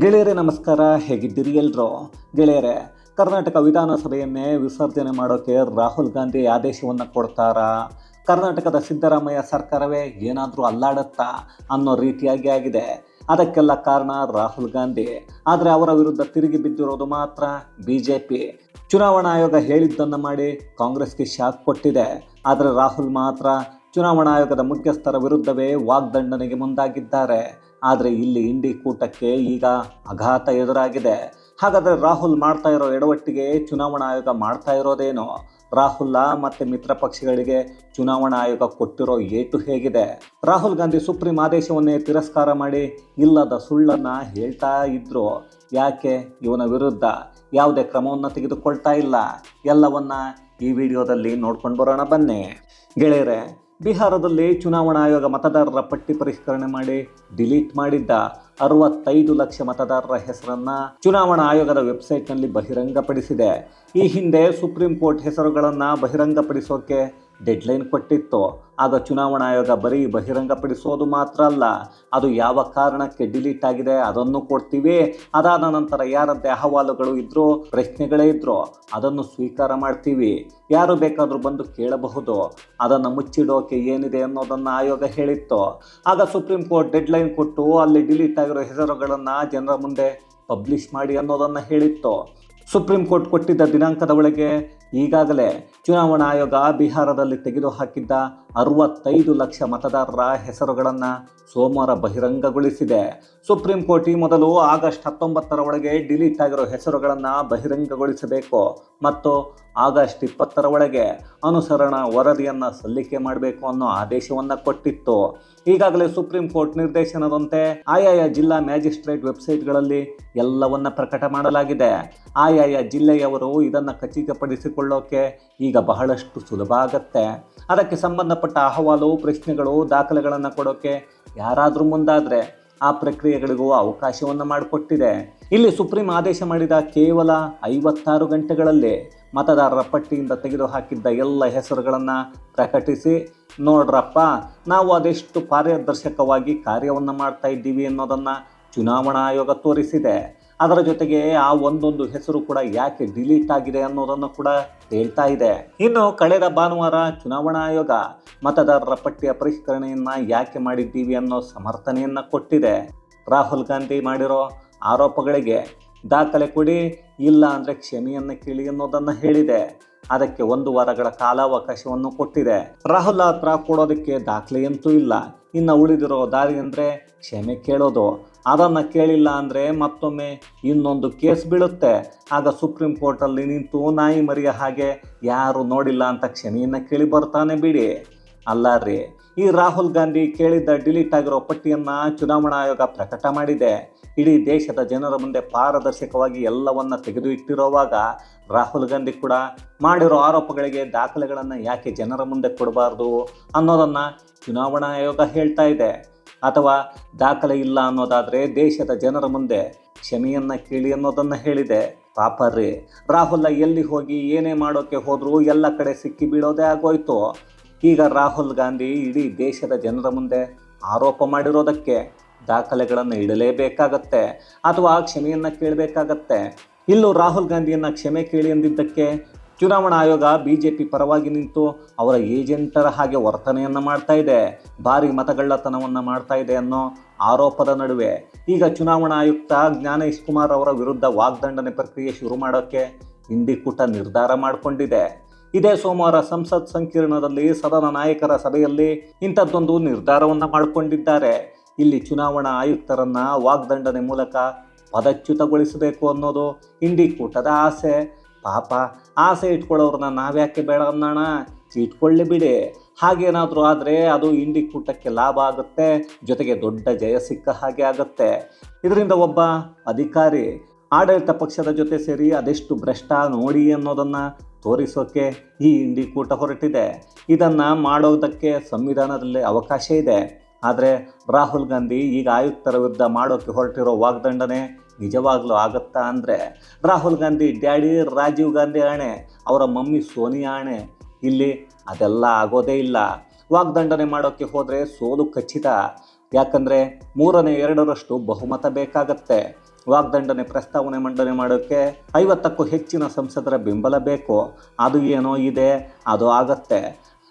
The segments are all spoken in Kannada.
ಗೆಳೆಯರೇ, ನಮಸ್ಕಾರ. ಹೇಗಿದ್ದೀರಿ ಎಲ್ಲರೂ ಗೆಳೆಯರೇ, ಕರ್ನಾಟಕ ವಿಧಾನಸಭೆಯನ್ನೇ ವಿಸರ್ಜನೆ ಮಾಡೋಕ್ಕೆ ರಾಹುಲ್ ಗಾಂಧಿ ಆದೇಶವನ್ನು ಕೊಡ್ತಾರಾ? ಕರ್ನಾಟಕದ ಸಿದ್ದರಾಮಯ್ಯ ಸರ್ಕಾರವೇ ಏನಾದರೂ ಅಲ್ಲಾಡುತ್ತಾ ಅನ್ನೋ ರೀತಿಯಾಗಿ ಆಗಿದೆ. ಅದಕ್ಕೆಲ್ಲ ಕಾರಣ ರಾಹುಲ್ ಗಾಂಧಿ. ಆದರೆ ಅವರ ವಿರುದ್ಧ ತಿರುಗಿ ಬಿದ್ದಿರೋದು ಮಾತ್ರ ಬಿ ಜೆ ಪಿ ಚುನಾವಣಾ ಆಯೋಗ ಹೇಳಿದ್ದನ್ನು ಮಾಡಿ ಕಾಂಗ್ರೆಸ್ಗೆ ಶಾಕ್ ಕೊಟ್ಟಿದೆ. ಆದರೆ ರಾಹುಲ್ ಮಾತ್ರ ಚುನಾವಣಾ ಆಯೋಗದ ಮುಖ್ಯಸ್ಥರ ವಿರುದ್ಧವೇ ವಾಗ್ದಂಡನೆಗೆ ಮುಂದಾಗಿದ್ದಾರೆ. ಆದರೆ ಇಲ್ಲಿ ಇಂಡಿ ಕೂಟಕ್ಕೆ ಈಗ ಆಘಾತ ಎದುರಾಗಿದೆ. ಹಾಗಾದರೆ ರಾಹುಲ್ ಮಾಡ್ತಾ ಇರೋ ಎಡವಟ್ಟಿಗೆ ಚುನಾವಣಾ ಆಯೋಗ ಮಾಡ್ತಾ ಇರೋದೇನು? ರಾಹುಲ್ ಮತ್ತು ಮಿತ್ರ ಪಕ್ಷಗಳಿಗೆ ಚುನಾವಣಾ ಆಯೋಗ ಕೊಟ್ಟಿರೋ ಏಟು ಹೇಗಿದೆ? ರಾಹುಲ್ ಗಾಂಧಿ ಸುಪ್ರೀಂ ಆದೇಶವನ್ನೇ ತಿರಸ್ಕಾರ ಮಾಡಿ ಇಲ್ಲದ ಸುಳ್ಳನ್ನು ಹೇಳ್ತಾ ಇದ್ರು. ಯಾಕೆ? ಇವನ ವಿರುದ್ಧ ಯಾವುದೇ ಕ್ರಮವನ್ನು ತೆಗೆದುಕೊಳ್ತಾ ಇಲ್ಲ. ಎಲ್ಲವನ್ನ ಈ ವಿಡಿಯೋದಲ್ಲಿ ನೋಡ್ಕೊಂಡು ಬರೋಣ ಬನ್ನಿ. ಗೆಳೆಯರೆ ಬಿಹಾರದಲ್ಲಿ ಚುನಾವಣಾ ಆಯೋಗ ಮತದಾರರ ಪಟ್ಟಿ ಪರಿಷ್ಕರಣೆ ಮಾಡಿ ಡಿಲೀಟ್ ಮಾಡಿದ್ದ ಅರವತ್ತೈದು ಲಕ್ಷ ಮತದಾರರ ಹೆಸರನ್ನ ಚುನಾವಣಾ ಆಯೋಗದ ವೆಬ್ಸೈಟ್ನಲ್ಲಿ ಬಹಿರಂಗಪಡಿಸಿದೆ. ಈ ಹಿಂದೆ ಸುಪ್ರೀಂ ಕೋರ್ಟ್ ಹೆಸರುಗಳನ್ನು ಬಹಿರಂಗಪಡಿಸೋಕೆ ಡೆಡ್ಲೈನ್ ಕೊಟ್ಟಿತ್ತು, ಆಗ ಚುನಾವಣಾ ಆಯೋಗ ಬರೀ ಬಹಿರಂಗಪಡಿಸೋದು ಮಾತ್ರ ಅಲ್ಲ, ಅದು ಯಾವ ಕಾರಣಕ್ಕೆ ಡಿಲೀಟ್ ಆಗಿದೆ ಅದನ್ನು ಕೊಡ್ತೀವಿ. ಅದಾದ ನಂತರ ಯಾರದ್ದೇ ಅಹವಾಲುಗಳು ಇದ್ರೂ, ಪ್ರಶ್ನೆಗಳೇ ಇದ್ರೂ, ಅದನ್ನು ಸ್ವೀಕಾರ ಮಾಡ್ತೀವಿ. ಯಾರು ಬೇಕಾದರೂ ಬಂದು ಕೇಳಬಹುದು, ಅದನ್ನು ಮುಚ್ಚಿಡೋಕೆ ಏನಿದೆ ಅನ್ನೋದನ್ನು ಆಯೋಗ ಹೇಳಿತ್ತು. ಆಗ ಸುಪ್ರೀಂ ಕೋರ್ಟ್ ಡೆಡ್ಲೈನ್ ಕೊಟ್ಟು ಅಲ್ಲಿ ಡಿಲೀಟ್ ಆಗಿರೋ ಹೆಸರುಗಳನ್ನು ಜನರ ಮುಂದೆ ಪಬ್ಲಿಷ್ ಮಾಡಿ ಅನ್ನೋದನ್ನು ಹೇಳಿತ್ತು. ಸುಪ್ರೀಂ ಕೋರ್ಟ್ ಕೊಟ್ಟಿದ್ದ ದಿನಾಂಕದ ಒಳಗೆ ಈಗಾಗಲೇ ಚುನಾವಣಾ ಆಯೋಗ ಬಿಹಾರದಲ್ಲಿ ತೆಗೆದುಹಾಕಿದ್ದ ಅರವತ್ತೈದು ಲಕ್ಷ ಮತದಾರರ ಹೆಸರುಗಳನ್ನು ಸೋಮವಾರ ಬಹಿರಂಗಗೊಳಿಸಿದೆ. ಸುಪ್ರೀಂ ಕೋರ್ಟ್ ಈ ಮೊದಲು ಆಗಸ್ಟ್ ಹತ್ತೊಂಬತ್ತರ ಒಳಗೆ ಡಿಲೀಟ್ ಆಗಿರೋ ಹೆಸರುಗಳನ್ನು ಬಹಿರಂಗಗೊಳಿಸಬೇಕು. ಮತ್ತು ಆಗಸ್ಟ್ ಇಪ್ಪತ್ತರ ಒಳಗೆ ಅನುಸರಣಾ ವರದಿಯನ್ನು ಸಲ್ಲಿಕೆ ಮಾಡಬೇಕು ಅನ್ನೋ ಆದೇಶವನ್ನು ಕೊಟ್ಟಿತ್ತು. ಈಗಾಗಲೇ ಸುಪ್ರೀಂ ಕೋರ್ಟ್ ನಿರ್ದೇಶನದಂತೆ ಆಯಾಯ ಜಿಲ್ಲಾ ಮ್ಯಾಜಿಸ್ಟ್ರೇಟ್ ವೆಬ್ಸೈಟ್ಗಳಲ್ಲಿ ಎಲ್ಲವನ್ನ ಪ್ರಕಟ ಮಾಡಲಾಗಿದೆ. ಆಯಾಯ ಜಿಲ್ಲೆಯವರು ಇದನ್ನು ಖಚಿತಪಡಿಸಿಕೊಳ್ಳೋಕೆ ಈಗ ಬಹಳಷ್ಟು ಸುಲಭ ಆಗತ್ತೆ. ಅದಕ್ಕೆ ಸಂಬಂಧಪಟ್ಟ ಅಹವಾಲು, ಪ್ರಶ್ನೆಗಳು, ದಾಖಲೆಗಳನ್ನು ಕೊಡೋಕೆ ಯಾರಾದರೂ ಮುಂದಾದರೆ ಆ ಪ್ರಕ್ರಿಯೆಗಳಿಗೂ ಅವಕಾಶವನ್ನು ಮಾಡಿಕೊಟ್ಟಿದೆ. ಇಲ್ಲಿ ಸುಪ್ರೀಂ ಆದೇಶ ಮಾಡಿದ ಕೇವಲ ಐವತ್ತಾರು ಗಂಟೆಗಳಲ್ಲಿ ಮತದಾರರ ಪಟ್ಟಿಯಿಂದ ತೆಗೆದುಹಾಕಿದ್ದ ಎಲ್ಲ ಹೆಸರುಗಳನ್ನು ಪ್ರಕಟಿಸಿ, ನೋಡ್ರಪ್ಪ, ನಾವು ಅದೆಷ್ಟು ಪಾರದರ್ಶಕವಾಗಿ ಕಾರ್ಯವನ್ನು ಮಾಡ್ತಾ ಇದ್ದೀವಿ ಅನ್ನೋದನ್ನು ಚುನಾವಣಾ ಆಯೋಗ ತೋರಿಸಿದೆ. ಅದರ ಜೊತೆಗೆ ಆ ಒಂದೊಂದು ಹೆಸರು ಕೂಡ ಯಾಕೆ ಡಿಲೀಟ್ ಆಗಿದೆ ಅನ್ನೋದನ್ನು ಕೂಡ ಹೇಳ್ತಾ ಇದೆ. ಇನ್ನು ಕಳೆದ ಭಾನುವಾರ ಚುನಾವಣಾ ಆಯೋಗ ಮತದಾರರ ಪಟ್ಟಿಯ ಪರಿಷ್ಕರಣೆಯನ್ನು ಯಾಕೆ ಮಾಡಿದ್ದೀವಿ ಅನ್ನೋ ಸಮರ್ಥನೆಯನ್ನ ಕೊಟ್ಟಿದೆ. ರಾಹುಲ್ ಗಾಂಧಿ ಮಾಡಿರೋ ಆರೋಪಗಳಿಗೆ ದಾಖಲೆ ಕೊಡಿ, ಇಲ್ಲ ಅಂದರೆ ಕ್ಷಮೆಯನ್ನು ಕೇಳಿ ಅನ್ನೋದನ್ನು ಹೇಳಿದೆ. ಅದಕ್ಕೆ ಒಂದು ವಾರಗಳ ಕಾಲಾವಕಾಶವನ್ನು ಕೊಟ್ಟಿದೆ. ರಾಹುಲ್ ಹತ್ರ ಕೊಡೋದಕ್ಕೆ ದಾಖಲೆಯಂತೂ ಇಲ್ಲ. ಇನ್ನು ಉಳಿದಿರೋ ದಾರಿ ಅಂದರೆ ಕ್ಷಮೆ ಕೇಳೋದು. ಅದನ್ನು ಕೇಳಿಲ್ಲ ಅಂದರೆ ಮತ್ತೊಮ್ಮೆ ಇನ್ನೊಂದು ಕೇಸ್ ಬೀಳುತ್ತೆ. ಆಗ ಸುಪ್ರೀಂ ಕೋರ್ಟಲ್ಲಿ ನಿಂತು ನಾಯಿ ಮರಿಯ ಹಾಗೆ ಯಾರು ನೋಡಿಲ್ಲ ಅಂತ ಕ್ಷಮೆಯನ್ನು ಕೇಳಿ ಬರ್ತಾನೆ ಬಿಡಿ. ಅಲ್ಲ ರೀ. ಈ ರಾಹುಲ್ ಗಾಂಧಿ ಕೇಳಿದ್ದ ಡಿಲೀಟ್ ಆಗಿರೋ ಪಟ್ಟಿಯನ್ನು ಚುನಾವಣಾ ಆಯೋಗ ಪ್ರಕಟ ಮಾಡಿದೆ. ಇಡೀ ದೇಶದ ಜನರ ಮುಂದೆ ಪಾರದರ್ಶಕವಾಗಿ ಎಲ್ಲವನ್ನ ತೆಗೆದು ಇಟ್ಟಿರುವಾಗ ರಾಹುಲ್ ಗಾಂಧಿ ಕೂಡ ಮಾಡಿರೋ ಆರೋಪಗಳಿಗೆ ದಾಖಲೆಗಳನ್ನು ಯಾಕೆ ಜನರ ಮುಂದೆ ಕೊಡಬಾರ್ದು ಅನ್ನೋದನ್ನು ಚುನಾವಣಾ ಆಯೋಗ ಹೇಳ್ತಾ ಇದೆ. ಅಥವಾ ದಾಖಲೆ ಇಲ್ಲ ಅನ್ನೋದಾದರೆ ದೇಶದ ಜನರ ಮುಂದೆ ಕ್ಷಮೆಯನ್ನು ಕೇಳಿ ಅನ್ನೋದನ್ನು ಹೇಳಿದೆ. ಪಾಪ ರೀ. ರಾಹುಲ್ ಎಲ್ಲಿ ಹೋಗಿ ಏನೇ ಮಾಡೋಕ್ಕೆ ಹೋದರೂ ಎಲ್ಲ ಕಡೆ ಸಿಕ್ಕಿ ಬೀಳೋದೇ ಆಗೋಯ್ತು. ಈಗ ರಾಹುಲ್ ಗಾಂಧಿ ಇಡೀ ದೇಶದ ಜನರ ಮುಂದೆ ಆರೋಪ ಮಾಡಿರೋದಕ್ಕೆ ದಾಖಲೆಗಳನ್ನು ಇಡಲೇಬೇಕಾಗತ್ತೆ ಅಥವಾ ಕ್ಷಮೆಯನ್ನು ಕೇಳಬೇಕಾಗತ್ತೆ? ಇಲ್ಲೂ ರಾಹುಲ್ ಗಾಂಧಿಯನ್ನು ಕ್ಷಮೆ ಕೇಳಿ ಎಂದಿದ್ದಕ್ಕೆ ಚುನಾವಣಾ ಆಯೋಗ ಬಿ ಜೆ ಪಿ ಪರವಾಗಿ ನಿಂತು ಅವರ ಏಜೆಂಟರ ಹಾಗೆ ವರ್ತನೆಯನ್ನು ಮಾಡ್ತಾ ಇದೆ, ಭಾರಿ ಮತಗಳ್ಳತನವನ್ನು ಮಾಡ್ತಾ ಇದೆ ಅನ್ನೋ ಆರೋಪದ ನಡುವೆ. ಈಗ ಚುನಾವಣಾ ಆಯುಕ್ತ ಜ್ಞಾನೇಶ್ ಕುಮಾರ್ ಅವರ ವಿರುದ್ಧ ವಾಗ್ದಂಡನೆ ಪ್ರಕ್ರಿಯೆ ಶುರು ಮಾಡೋಕ್ಕೆ ಇಂಡಿಕೂಟ ನಿರ್ಧಾರ ಮಾಡಿಕೊಂಡಿದೆ. ಇದೇ ಸೋಮವಾರ ಸಂಸತ್ ಸಂಕೀರ್ಣದಲ್ಲಿ ಸದನ ನಾಯಕರ ಸಭೆಯಲ್ಲಿ ಇಂಥದ್ದೊಂದು ನಿರ್ಧಾರವನ್ನು ಮಾಡಿಕೊಂಡಿದ್ದಾರೆ. ಇಲ್ಲಿ ಚುನಾವಣಾ ಆಯುಕ್ತರನ್ನ ವಾಗ್ದಂಡನೆ ಮೂಲಕ ಪದಚ್ಯುತಗೊಳಿಸಬೇಕು ಅನ್ನೋದು ಇಂಡಿ ಕೂಟದ ಆಸೆ. ಪಾಪ, ಆಸೆ ಇಟ್ಕೊಳ್ಳೋರನ್ನ ನಾವ್ಯಾಕೆ ಬೇಡ ಅನ್ನೋಣ? ಇಟ್ಕೊಳ್ಳಿ ಬಿಡಿ. ಹಾಗೇನಾದರೂ ಆದರೆ ಅದು ಇಂಡಿ ಕೂಟಕ್ಕೆ ಲಾಭ ಆಗುತ್ತೆ, ಜೊತೆಗೆ ದೊಡ್ಡ ಜಯ ಸಿಕ್ಕ ಹಾಗೆ ಆಗುತ್ತೆ. ಇದರಿಂದ ಒಬ್ಬ ಅಧಿಕಾರಿ ಆಡಳಿತ ಪಕ್ಷದ ಜೊತೆ ಸೇರಿ ಅದೆಷ್ಟು ಭ್ರಷ್ಟ ನೋಡಿ ಅನ್ನೋದನ್ನು ತೋರಿಸೋಕೆ ಈ ಇಂಡಿಕೂಟ ಹೊರಟಿದೆ. ಇದನ್ನು ಮಾಡೋದಕ್ಕೆ ಸಂವಿಧಾನದಲ್ಲಿ ಅವಕಾಶ ಇದೆ. ಆದರೆ ರಾಹುಲ್ ಗಾಂಧಿ ಈಗ ಆಯುಕ್ತರ ವಿರುದ್ಧ ಮಾಡೋಕ್ಕೆ ಹೊರಟಿರೋ ವಾಗ್ದಂಡನೆ ನಿಜವಾಗ್ಲೂ ಆಗುತ್ತಾ ಅಂದರೆ? ರಾಹುಲ್ ಗಾಂಧಿ ಡ್ಯಾಡಿ ರಾಜೀವ್ ಗಾಂಧಿ ಆಣೆ, ಅವರ ಮಮ್ಮಿ ಸೋನಿಯಾ ಆಣೆ. ಇಲ್ಲಿ ಅದೆಲ್ಲ ಆಗೋದೇ ಇಲ್ಲ. ವಾಗ್ದಂಡನೆ ಮಾಡೋಕ್ಕೆ ಹೋದರೆ ಸೋಲು ಖಚಿತ. ಯಾಕಂದರೆ ಮೂರನೇ ಎರಡರಷ್ಟು ಬಹುಮತ ಬೇಕಾಗತ್ತೆ. ವಾಗ್ದಂಡನೆ ಪ್ರಸ್ತಾವನೆ ಮಂಡನೆ ಮಾಡೋಕ್ಕೆ ಐವತ್ತಕ್ಕೂ ಹೆಚ್ಚಿನ ಸಂಸದರ ಬೆಂಬಲ ಬೇಕು. ಅದು ಏನೋ ಇದೆ, ಅದು ಆಗತ್ತೆ.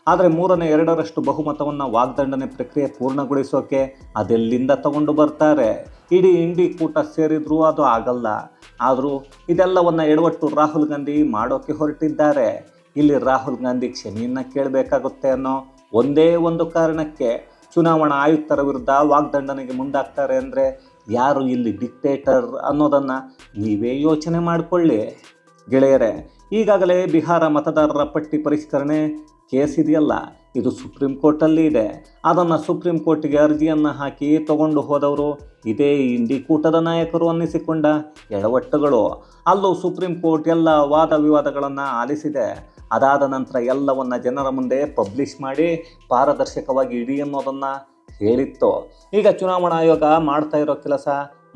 ಆದರೆ ಮೂರನೇ ಎರಡರಷ್ಟು ಬಹುಮತವನ್ನು ವಾಗ್ದಂಡನೆ ಪ್ರಕ್ರಿಯೆ ಪೂರ್ಣಗೊಳಿಸೋಕೆ ಅದೆಲ್ಲಿಂದ ತಗೊಂಡು ಬರ್ತಾರೆ? ಇಡೀ ಇಂಡಿ ಕೂಟ ಸೇರಿದ್ರೂ ಅದು ಆಗಲ್ಲ. ಆದರೂ ಇದೆಲ್ಲವನ್ನು ಎಡವಟ್ಟು ರಾಹುಲ್ ಗಾಂಧಿ ಮಾಡೋಕ್ಕೆ ಹೊರಟಿದ್ದಾರೆ. ಇಲ್ಲಿ ರಾಹುಲ್ ಗಾಂಧಿ ಕ್ಷಮೆಯನ್ನು ಕೇಳಬೇಕಾಗುತ್ತೆ ಅನ್ನೋ ಒಂದೇ ಒಂದು ಕಾರಣಕ್ಕೆ ಚುನಾವಣಾ ಆಯುಕ್ತರ ವಿರುದ್ಧ ವಾಗ್ದಂಡನೆಗೆ ಮುಂದಾಗ್ತಾರೆ ಅಂದರೆ ಯಾರು ಇಲ್ಲಿ ಡಿಕ್ಟೇಟರ್ ಅನ್ನೋದನ್ನು ನೀವೇ ಯೋಚನೆ ಮಾಡಿಕೊಳ್ಳಿ. ಗೆಳೆಯರೇ, ಈಗಾಗಲೇ ಬಿಹಾರ ಮತದಾರರ ಪಟ್ಟಿ ಪರಿಷ್ಕರಣೆ ಕೇಸ್ ಇದೆಯಲ್ಲ, ಇದು ಸುಪ್ರೀಂ ಕೋರ್ಟಲ್ಲಿ ಇದೆ. ಅದನ್ನು ಸುಪ್ರೀಂ ಕೋರ್ಟಿಗೆ ಅರ್ಜಿಯನ್ನು ಹಾಕಿ ತಗೊಂಡು ಹೋದವರು ಇದೇ ಇಂಡಿ ಕೂಟದ ನಾಯಕರು ಅನ್ನಿಸಿಕೊಂಡ ಎಡವಟ್ಟುಗಳು. ಅಲ್ಲೂ ಸುಪ್ರೀಂ ಕೋರ್ಟ್ ಎಲ್ಲ ವಾದ ವಿವಾದಗಳನ್ನು ಆಲಿಸಿದೆ. ಅದಾದ ನಂತರ ಎಲ್ಲವನ್ನು ಜನರ ಮುಂದೆ ಪಬ್ಲಿಷ್ ಮಾಡಿ ಪಾರದರ್ಶಕವಾಗಿ ಇಡಿ ಅನ್ನೋದನ್ನು ಹೇಳಿತ್ತು? ಈಗ ಚುನಾವಣಾ ಆಯೋಗ ಮಾಡ್ತಾ ಇರೋ ಕೆಲಸ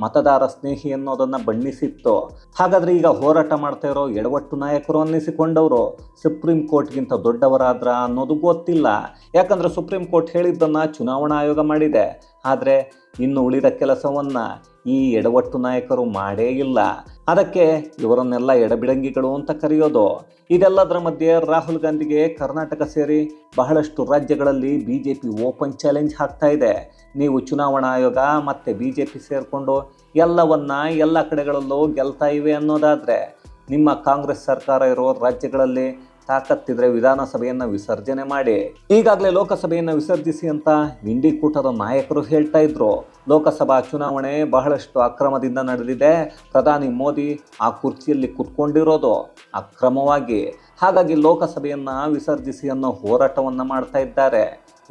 ಮತದಾರ ಸ್ನೇಹಿ ಅನ್ನೋದನ್ನು ಬಣ್ಣಿಸಿತ್ತು? ಹಾಗಾದ್ರೆ ಈಗ ಹೋರಾಟ ಮಾಡ್ತಾ ಇರೋ ಎಡವಟ್ಟು ನಾಯಕರು ಅನ್ನಿಸಿಕೊಂಡವರು ಸುಪ್ರೀಂ ಕೋರ್ಟ್ಗಿಂತ ದೊಡ್ಡವರಾದ್ರ ಅನ್ನೋದು ಗೊತ್ತಿಲ್ಲ. ಯಾಕಂದ್ರೆ ಸುಪ್ರೀಂ ಕೋರ್ಟ್ ಹೇಳಿದ್ದನ್ನು ಚುನಾವಣಾ ಆಯೋಗ ಮಾಡಿದೆ. ಆದರೆ ಇನ್ನು ಉಳಿದ ಕೆಲಸವನ್ನು ಈ ಎಡವಟ್ಟು ನಾಯಕರು ಮಾಡೇ ಇಲ್ಲ. ಅದಕ್ಕೆ ಇವರನ್ನೆಲ್ಲ ಎಡಬಿಡಂಗಿಗಳು ಅಂತ ಕರೆಯೋದು. ಇದೆಲ್ಲದರ ಮಧ್ಯೆ ರಾಹುಲ್ ಗಾಂಧಿಗೆ ಕರ್ನಾಟಕ ಸೇರಿ ಬಹಳಷ್ಟು ರಾಜ್ಯಗಳಲ್ಲಿ B J P open challenge ಹಾಕ್ತಾ ಇದೆ. ನೀವು ಚುನಾವಣಾ ಆಯೋಗ ಮತ್ತು ಬಿ ಜೆ ಪಿ ಸೇರಿಕೊಂಡು ಎಲ್ಲವನ್ನ ಎಲ್ಲ ಕಡೆಗಳಲ್ಲೂ ಗೆಲ್ತಾ ಇವೆ ಅನ್ನೋದಾದರೆ ನಿಮ್ಮ ಕಾಂಗ್ರೆಸ್ ಸರ್ಕಾರ ಇರೋ ರಾಜ್ಯಗಳಲ್ಲಿ ತಾಕತ್ತಿದ್ರೆ ವಿಧಾನಸಭೆಯನ್ನು ವಿಸರ್ಜನೆ ಮಾಡಿ. ಈಗಾಗಲೇ ಲೋಕಸಭೆಯನ್ನು ವಿಸರ್ಜಿಸಿ ಅಂತ ಇಂಡಿ ಕೂಟದ ನಾಯಕರು ಹೇಳ್ತಾ ಇದ್ರು. ಲೋಕಸಭಾ ಚುನಾವಣೆ ಬಹಳಷ್ಟು ಅಕ್ರಮದಿಂದ ನಡೆದಿದೆ. ಪ್ರಧಾನಿ ಮೋದಿ ಆ ಕುರ್ಚಿಯಲ್ಲಿ ಕುತ್ಕೊಂಡಿರೋದು ಅಕ್ರಮವಾಗಿ. ಹಾಗಾಗಿ ಲೋಕಸಭೆಯನ್ನು ವಿಸರ್ಜಿಸಿ ಅನ್ನೋ ಹೋರಾಟವನ್ನು ಮಾಡ್ತಾ ಇದ್ದಾರೆ.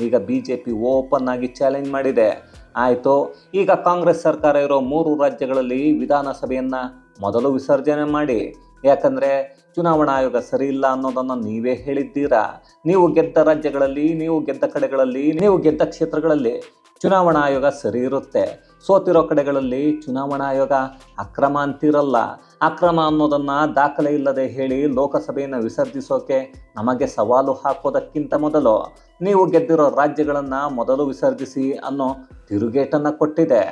ಈಗ ಬಿ ಜೆ ಪಿ ಓಪನ್ ಆಗಿ ಚಾಲೆಂಜ್ ಮಾಡಿದೆ. ಆಯಿತು, ಈಗ ಕಾಂಗ್ರೆಸ್ ಸರ್ಕಾರ ಇರೋ ಮೂರು ರಾಜ್ಯಗಳಲ್ಲಿ ವಿಧಾನಸಭೆಯನ್ನು ಮೊದಲು ವಿಸರ್ಜನೆ ಮಾಡಿ. ಯಾಕಂದರೆ ಚುನಾವಣಾ ಆಯೋಗ ಸರಿ ಇಲ್ಲ ಅನ್ನೋದನ್ನು ನೀವೇ ಹೇಳಿದ್ದೀರಾ? ನೀವು ಗೆದ್ದ ರಾಜ್ಯಗಳಲ್ಲಿ, ನೀವು ಗೆದ್ದ ಕಡೆಗಳಲ್ಲಿ, ನೀವು ಗೆದ್ದ ಕ್ಷೇತ್ರಗಳಲ್ಲಿ ಚುನಾವಣಾ ಆಯೋಗ ಸರಿ ಇರುತ್ತೆ. ಸೋತಿರೋ ಕಡೆಗಳಲ್ಲಿ ಚುನಾವಣಾ ಆಯೋಗ ಅಕ್ರಮ ಅಂತಿರಲ್ಲ. ಅಕ್ರಮ ಅನ್ನೋದನ್ನು ದಾಖಲೆ ಇಲ್ಲದೆ ಹೇಳಿ ಲೋಕಸಭೆಯನ್ನು ವಿಸರ್ಜಿಸೋಕೆ ನಮಗೆ ಸವಾಲು ಹಾಕೋದಕ್ಕಿಂತ ಮೊದಲು ನೀವು ಗೆದ್ದಿರೋ ರಾಜ್ಯಗಳನ್ನು ಮೊದಲು ವಿಸರ್ಜಿಸಿ ಅನ್ನೋ ತಿರುಗೇಟನ್ನು ಕೊಟ್ಟಿದೆ.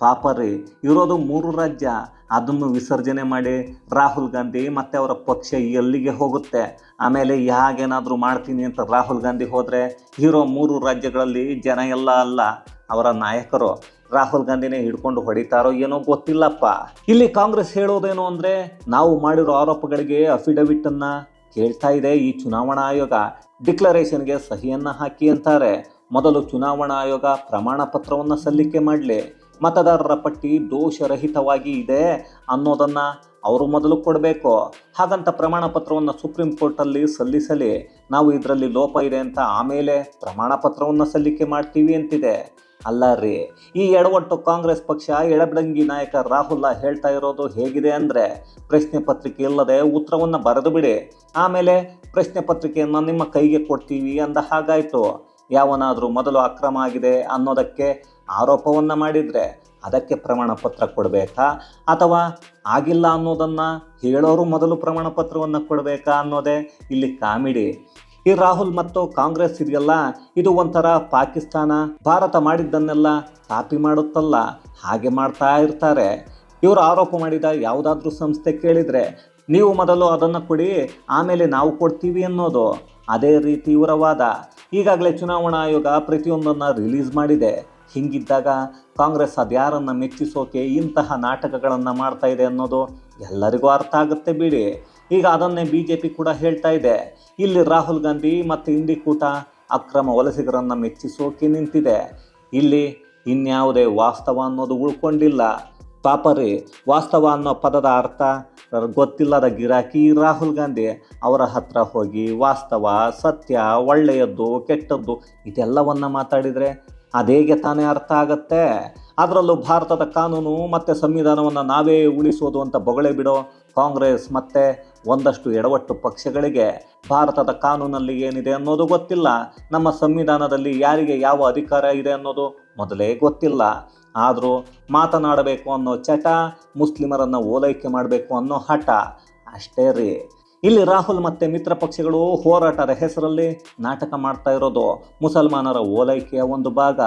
ಪಾಪರಿ, ಇರೋದು ಮೂರು ರಾಜ್ಯ. ಅದನ್ನು ವಿಸರ್ಜನೆ ಮಾಡಿ ರಾಹುಲ್ ಗಾಂಧಿ ಮತ್ತು ಅವರ ಪಕ್ಷ ಎಲ್ಲಿಗೆ ಹೋಗುತ್ತೆ? ಆಮೇಲೆ ಯಾಗೇನಾದರೂ ಮಾಡ್ತೀನಿ ಅಂತ ರಾಹುಲ್ ಗಾಂಧಿ ಹೋದರೆ ಇರೋ ಮೂರು ರಾಜ್ಯಗಳಲ್ಲಿ ಜನ ಎಲ್ಲ ಅಲ್ಲ, ಅವರ ನಾಯಕರು. ರಾಹುಲ್ ಗಾಂಧಿನೇ ಹಿಡ್ಕೊಂಡು ಹೊಡಿತಾರೋ ಏನೋ ಗೊತ್ತಿಲ್ಲಪ್ಪ. ಇಲ್ಲಿ ಕಾಂಗ್ರೆಸ್ ಹೇಳೋದೇನು ಅಂದರೆ, ನಾವು ಮಾಡಿರೋ ಆರೋಪಗಳಿಗೆ ಅಫಿಡವಿಟನ್ನು ಕೇಳ್ತಾ ಇದೆ ಈ ಚುನಾವಣಾ ಆಯೋಗ. ಡಿಕ್ಲರೇಷನ್ಗೆ ಸಹಿಯನ್ನು ಹಾಕಿ ಅಂತಾರೆ. ಮೊದಲು ಚುನಾವಣಾ ಆಯೋಗ ಪ್ರಮಾಣ ಪತ್ರವನ್ನು ಸಲ್ಲಿಕೆ ಮಾಡಲಿ. ಮತದಾರರ ಪಟ್ಟಿ ದೋಷರಹಿತವಾಗಿ ಇದೆ ಅನ್ನೋದನ್ನು ಅವರು ಮೊದಲು ಕೊಡಬೇಕು. ಹಾಗಂತ ಪ್ರಮಾಣ ಪತ್ರವನ್ನು ಸುಪ್ರೀಂ ಕೋರ್ಟಲ್ಲಿ ಸಲ್ಲಿಸಲಿ. ನಾವು ಇದರಲ್ಲಿ ಲೋಪ ಇದೆ ಅಂತ ಆಮೇಲೆ ಪ್ರಮಾಣ ಪತ್ರವನ್ನು ಸಲ್ಲಿಕೆ ಮಾಡ್ತೀವಿ ಅಂತಿದೆ. ಅಲ್ಲ ರೀ, ಈ ಎಡವಟ್ಟು ಕಾಂಗ್ರೆಸ್ ಪಕ್ಷ, ಎಡಬಿಡಂಗಿ ನಾಯಕ ರಾಹುಲ್ ಹೇಳ್ತಾ ಇರೋದು ಹೇಗಿದೆ ಅಂದರೆ ಪ್ರಶ್ನೆ ಪತ್ರಿಕೆ ಇಲ್ಲದೆ ಉತ್ತರವನ್ನು ಬರೆದು ಬಿಡಿ. ಆಮೇಲೆ ಪ್ರಶ್ನೆ ಪತ್ರಿಕೆಯನ್ನು ನಿಮ್ಮ ಕೈಗೆ ಕೊಡ್ತೀವಿ ಅಂದ ಹಾಗಾಯಿತು. ಯಾವನಾದರೂ ಮೊದಲು ಅಕ್ರಮ ಆಗಿದೆ ಅನ್ನೋದಕ್ಕೆ ಆರೋಪವನ್ನು ಮಾಡಿದರೆ ಅದಕ್ಕೆ ಪ್ರಮಾಣ ಪತ್ರ ಕೊಡಬೇಕಾ? ಅಥವಾ ಆಗಿಲ್ಲ ಅನ್ನೋದನ್ನು ಹೇಳೋರು ಮೊದಲು ಪ್ರಮಾಣ ಪತ್ರವನ್ನು ಕೊಡಬೇಕಾ ಅನ್ನೋದೇ ಇಲ್ಲಿ ಕಾಮಿಡಿ. ಈ ರಾಹುಲ್ ಮತ್ತು ಕಾಂಗ್ರೆಸ್ ಇದೆಯಲ್ಲ, ಇದು ಒಂಥರ ಪಾಕಿಸ್ತಾನ, ಭಾರತ ಮಾಡಿದ್ದನ್ನೆಲ್ಲ ಕಾಪಿ ಮಾಡುತ್ತಲ್ಲ, ಹಾಗೆ ಮಾಡ್ತಾ ಇರ್ತಾರೆ. ಇವರು ಆರೋಪ ಮಾಡಿದ ಯಾವುದಾದ್ರೂ ಸಂಸ್ಥೆ ಕೇಳಿದರೆ ನೀವು ಮೊದಲು ಅದನ್ನು ಕೊಡಿ, ಆಮೇಲೆ ನಾವು ಕೊಡ್ತೀವಿ ಅನ್ನೋದು. ಅದೇ ರೀತಿ ಇವರ ವಾದ. ಈಗಾಗಲೇ ಚುನಾವಣಾ ಆಯೋಗ ಪ್ರತಿಯೊಂದನ್ನು ರಿಲೀಸ್ ಮಾಡಿದೆ. ಹಿಂಗಿದ್ದಾಗ ಕಾಂಗ್ರೆಸ್ ಅದ್ಯಾರನ್ನು ಮೆಚ್ಚಿಸೋಕೆ ಇಂತಹ ನಾಟಕಗಳನ್ನು ಮಾಡ್ತಾ ಇದೆ ಅನ್ನೋದು ಎಲ್ಲರಿಗೂ ಅರ್ಥ ಆಗುತ್ತೆ ಬಿಡಿ. ಈಗ ಅದನ್ನೇ ಬಿ ಜೆ ಪಿ ಕೂಡ ಹೇಳ್ತಾ ಇದೆ. ಇಲ್ಲಿ ರಾಹುಲ್ ಗಾಂಧಿ ಮತ್ತು ಇಂಡಿ ಕೂಟ ಅಕ್ರಮ ವಲಸಿಗರನ್ನು ಮೆಚ್ಚಿಸೋಕೆ ನಿಂತಿದೆ. ಇಲ್ಲಿ ಇನ್ಯಾವುದೇ ವಾಸ್ತವ ಅನ್ನೋದು ಉಳ್ಕೊಂಡಿಲ್ಲ. ಪಾಪರಿ, ವಾಸ್ತವ ಅನ್ನೋ ಪದದ ಅರ್ಥ ಗೊತ್ತಿಲ್ಲದ ಗಿರಾಕಿ ರಾಹುಲ್ ಗಾಂಧಿ ಅವರ ಹತ್ರ ಹೋಗಿ ವಾಸ್ತವ, ಸತ್ಯ, ಒಳ್ಳೆಯದ್ದು, ಕೆಟ್ಟದ್ದು ಇದೆಲ್ಲವನ್ನು ಮಾತಾಡಿದರೆ ಅದೇಗೆ ತಾನೇ ಅರ್ಥ ಆಗತ್ತೆ? ಅದರಲ್ಲೂ ಭಾರತದ ಕಾನೂನು ಮತ್ತು ಸಂವಿಧಾನವನ್ನು ನಾವೇ ಉಳಿಸೋದು ಅಂತ ಬೊಗಳೆ ಬಿಡೋ ಕಾಂಗ್ರೆಸ್ ಮತ್ತು ಒಂದಷ್ಟು ಎಡವಟ್ಟು ಪಕ್ಷಗಳಿಗೆ ಭಾರತದ ಕಾನೂನಲ್ಲಿ ಏನಿದೆ ಅನ್ನೋದು ಗೊತ್ತಿಲ್ಲ. ನಮ್ಮ ಸಂವಿಧಾನದಲ್ಲಿ ಯಾರಿಗೆ ಯಾವ ಅಧಿಕಾರ ಇದೆ ಅನ್ನೋದು ಮೊದಲೇ ಗೊತ್ತಿಲ್ಲ. ಆದರೂ ಮಾತನಾಡಬೇಕು ಅನ್ನೋ ಚಟ, ಮುಸ್ಲಿಮರನ್ನು ಓಲೈಕೆ ಮಾಡಬೇಕು ಅನ್ನೋ ಹಠ. ಅಷ್ಟೇ ರೀ. ಇಲ್ಲಿ ರಾಹುಲ್ ಮತ್ತು ಮಿತ್ರ ಪಕ್ಷಗಳು ಹೋರಾಟದ ಹೆಸರಲ್ಲಿ ನಾಟಕ ಮಾಡ್ತಾ ಇರೋದು. ಮುಸಲ್ಮಾನರ ಓಲೈಕೆಯ ಒಂದು ಭಾಗ.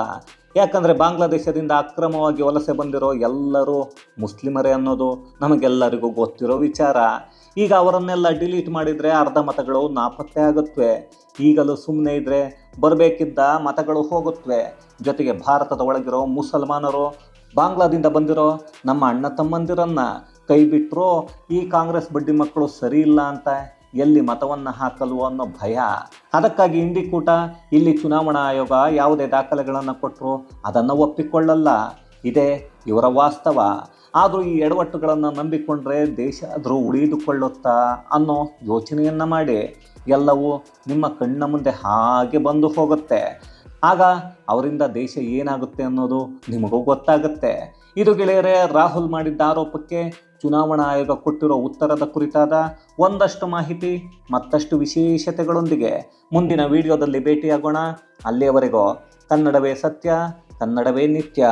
ಯಾಕಂದರೆ ಬಾಂಗ್ಲಾದೇಶದಿಂದ ಅಕ್ರಮವಾಗಿ ವಲಸೆ ಬಂದಿರೋ ಎಲ್ಲರೂ ಮುಸ್ಲಿಮರೇ ಅನ್ನೋದು ನಮಗೆಲ್ಲರಿಗೂ ಗೊತ್ತಿರೋ ವಿಚಾರ. ಈಗ ಅವರನ್ನೆಲ್ಲ ಡಿಲೀಟ್ ಮಾಡಿದರೆ ಅರ್ಧ ಮತಗಳು ನಾಪತ್ತೆ ಆಗುತ್ತವೆ ಈಗಲೂ ಸುಮ್ಮನೆ ಇದ್ದರೆ ಬರಬೇಕಿದ್ದ ಮತಗಳು ಹೋಗುತ್ತವೆ ಜೊತೆಗೆ ಭಾರತದ ಒಳಗಿರೋ ಮುಸಲ್ಮಾನರು, ಬಾಂಗ್ಲಾದಿಂದ ಬಂದಿರೋ ನಮ್ಮ ಅಣ್ಣ ತಮ್ಮಂದಿರನ್ನ ಕೈ ಬಿಟ್ಟರು ಈ ಕಾಂಗ್ರೆಸ್ ಬಡ್ಡಿ ಮಕ್ಕಳು ಸರಿ ಇಲ್ಲ ಅಂತ ಎಲ್ಲಿ ಮತವನ್ನು ಹಾಕಲು ಅನ್ನೋ ಭಯ. ಅದಕ್ಕಾಗಿ ಇಂಡಿಕೂಟ ಇಲ್ಲಿ ಚುನಾವಣಾ ಆಯೋಗ ಯಾವುದೇ ದಾಖಲೆಗಳನ್ನು ಕೊಟ್ಟರು ಅದನ್ನು ಒಪ್ಪಿಕೊಳ್ಳಲ್ಲ. ಇದೇ ಇವರ ವಾಸ್ತವ. ಆದರೂ ಈ ಎಡವಟ್ಟುಗಳನ್ನು ನಂಬಿಕೊಂಡ್ರೆ ದೇಶ ಆದರೂ ಉಳಿದುಕೊಳ್ಳುತ್ತಾ ಅನ್ನೋ ಯೋಚನೆಯನ್ನು ಮಾಡಿ. ಎಲ್ಲವೂ ನಿಮ್ಮ ಕಣ್ಣ ಮುಂದೆ ಹಾಗೆ ಬಂದು ಹೋಗುತ್ತೆ. ಆಗ ಅವರಿಂದ ದೇಶ ಏನಾಗುತ್ತೆ ಅನ್ನೋದು ನಿಮಗೂ ಗೊತ್ತಾಗುತ್ತೆ. ಇದು ಗೆಳೆಯರೆ, ರಾಹುಲ್ ಮಾಡಿದ್ದ ಆರೋಪಕ್ಕೆ ಚುನಾವಣಾ ಆಯೋಗ ಕೊಟ್ಟಿರೋ ಉತ್ತರದ ಕುರಿತಾದ ಒಂದಷ್ಟು ಮಾಹಿತಿ, ಮತ್ತಷ್ಟು ವಿಶೇಷತೆಗಳೊಂದಿಗೆ ಮುಂದಿನ ವಿಡಿಯೋದಲ್ಲಿ ಭೇಟಿಯಾಗೋಣ. ಅಲ್ಲಿಯವರೆಗೂ ಕನ್ನಡವೇ ಸತ್ಯ, ಕನ್ನಡವೇ ನಿತ್ಯ.